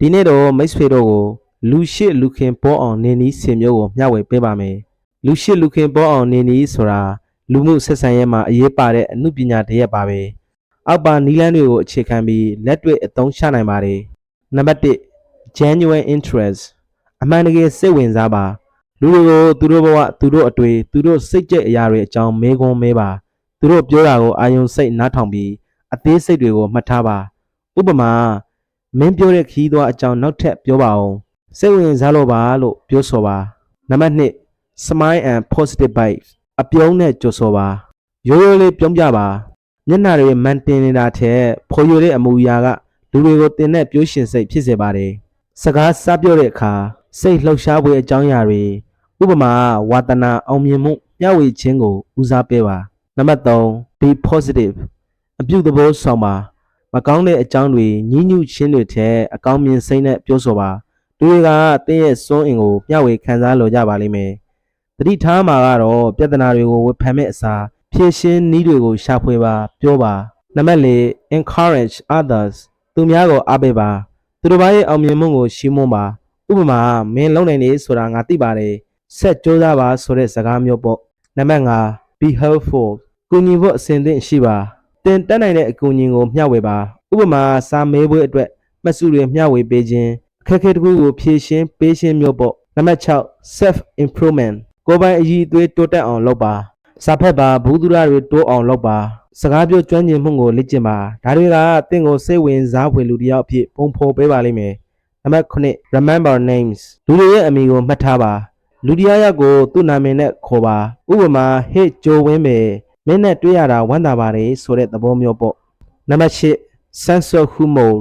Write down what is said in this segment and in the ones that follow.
ဒီနေ့တော့မိတ်ဆွေတို့ကိုလူရှိလူခင်ပေါ်အောင်နေနီးစင်မျိုးကိုမျှဝေပေးပါမယ်လူရှိလူခင်ပေါ်အောင်နေနီးဆိုတာလူမှုဆက်ဆံရေးမှာအရေးပါတဲ့အမှုပညာတစ်ရပ်ပါပဲအောက်ပါနီးလန်းတွေကိုအခြေခံပြီးလက်တွေ့အသုံးချနိုင်ပါတယ်နံပါတ်1 genuine interest အမှန်တကယ်စိတ်ဝင်စားပါလူတွေကိုသူတို့ဘဝသူတို့အတွေ့သူတို့စိတ်ကြိတ်အရာတွေအကြောင်းမေးခွန်းမေးပါသူတို့ပြောတာကိုအာယုံစိတ်နားထောင်ပြီးအသေးစိတ်တွေကိုမှတ်ထားပါဥပမာ မင်းပြောတဲ့ခီးသွားအကြောင်းနောက်ထပ်ပြောပါအောင်စိတ်ဝင်စားလို့ပါလို့ပြောဆိုပါနံပါတ်2 smile and positive vibes အပြုံးနဲ့ကြိုဆိုပါရိုးရိုးလေးပြုံးပြပါမျက်နှာတွေမန်တင်နေတာထက်ဖော်ရွေတဲ့အမူအရာကလူတွေကိုတင်တဲ့ပြိုးရှင်စိတ်ဖြစ်စေပါတယ်စကားစပြောတဲ့အခါစိတ်လှုပ်ရှားဖွယ်အကြောင်းအရာတွေဥပမာဝါသနာအောင်မြင်မှုမျှဝေခြင်းကိုဦးစားပေးပါနံပါတ်3 be positive အပြုသဘောဆောင်ပါ မကောင်းတဲ့အကြောင်းတွေညှဉ်းညူးခြင်းတွေထက်အကောင်းမြင်စိတ်နဲ့ပြောဆိုပါလူတွေကတင်းရဲ့စွန့်အင်ကိုမျှဝေခံစားလိုကြပါလိမ့်မယ်တတိထားမှာကတော့ပြဿနာတွေကိုဝေဖန်မဲ့အစားဖြည့်ရှင်းနည်းတွေကိုရှာဖွေပါပြောပါနံပါတ်4 encourage others သူများကိုအားပေးပါသူတို့ဘာရဲ့အောင်မြင်မှုကိုရှင်းမွန်းပါဥပမာမင်းလုံနိုင်နေဆိုတာငါသိပါတယ်ဆက်ကြိုးစားပါဆိုတဲ့စကားမျိုးပေါ့နံပါတ်5 be helpful ကူညီဖို့အစဉ်သင့်ရှိပါ တင်တက်နိုင်တဲ့အကူအညီကိုမျှဝေပါဥပမာစာမေးပွဲအတွက်မှတ်စုတွေမျှဝေပေးခြင်းအခက်အခဲတစ်ခုကိုဖြေရှင်းပေးခြင်းမျိုးပေါ့နံပါတ်6 self improvement ကိုယ်ပိုင်အရည်အသွေးတိုးတက်အောင်လုပ်ပါစာဖတ်ပါဘူးသူရတွေတိုးအောင်လုပ်ပါစကားပြောကျွမ်းကျင်မှုကိုလေ့ကျင့်ပါဒါတွေကတင့်ကိုစိတ်ဝင်စားဖွယ်လူတစ်ယောက်အဖြစ်ပုံဖော်ပေးပါလိမ့်မယ်နံပါတ်9 remember names လူတွေရဲ့အမည်ကိုမှတ်ထားပါလူတစ်ယောက်ယောက်ကိုသူ့နာမည်နဲ့ခေါ်ပါဥပမာဟေ့ဂျိုဝင်းပဲ မင်းနဲ့တွေ့ရတာဝမ်းသာပါတယ်ဆိုတဲ့သဘောမျိုးပေါ့နံပါတ်10 sense of humor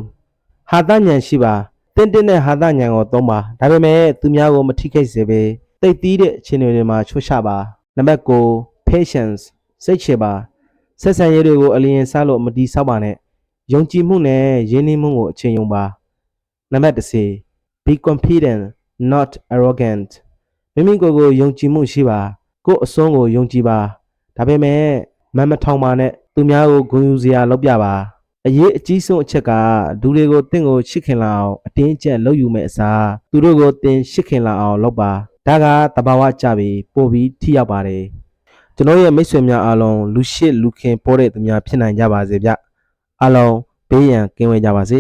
ဟာတညံရှိပါတင်းတင်းနဲ့ဟာတညံကိုသုံးပါဒါပေမဲ့သူများကိုမထိခိုက်စေပဲတိတ်သီးတဲ့အခြေအနေတွေမှာချိုးချပါနံပါတ်9 patience စိတ်ချပါဆက်ဆံရေးတွေကိုအလျင်စားလို့မတီးဆောက်ပါနဲ့ယုံကြည်မှုနဲ့ရင်းနှီးမှုကိုအချိန်ယုံပါနံပါတ်10 be confident not arrogant မိမိကိုယ်ကိုယုံကြည်မှုရှိပါကိုယ့်အစွမ်းကိုယုံကြည်ပါ ဒါပေမဲ့မန်မထောင်ပါနဲ့သူများကိုဂုဏ်ယူစရာလုပ်ပြပါအရေးအကြီးဆုံးအချက်ကလူတွေကိုတင့်ကိုချစ်ခင်လာအောင်အတင်းအကျပ်လုပ်ယူမဲ့အစားသူတို့ကိုတင်ချစ်ခင်လာအောင်လုပ်ပါဒါကတဘာဝကြပြီပို့ပြီးထိရောက်ပါတယ်ကျွန်တော်ရဲ့မိတ်ဆွေများအားလုံးလူရှိလူခင်ပေါ်တဲ့သူများဖြစ်နိုင်ကြပါစေဗျအားလုံးဘေးရန်ကင်းဝေးကြပါစေ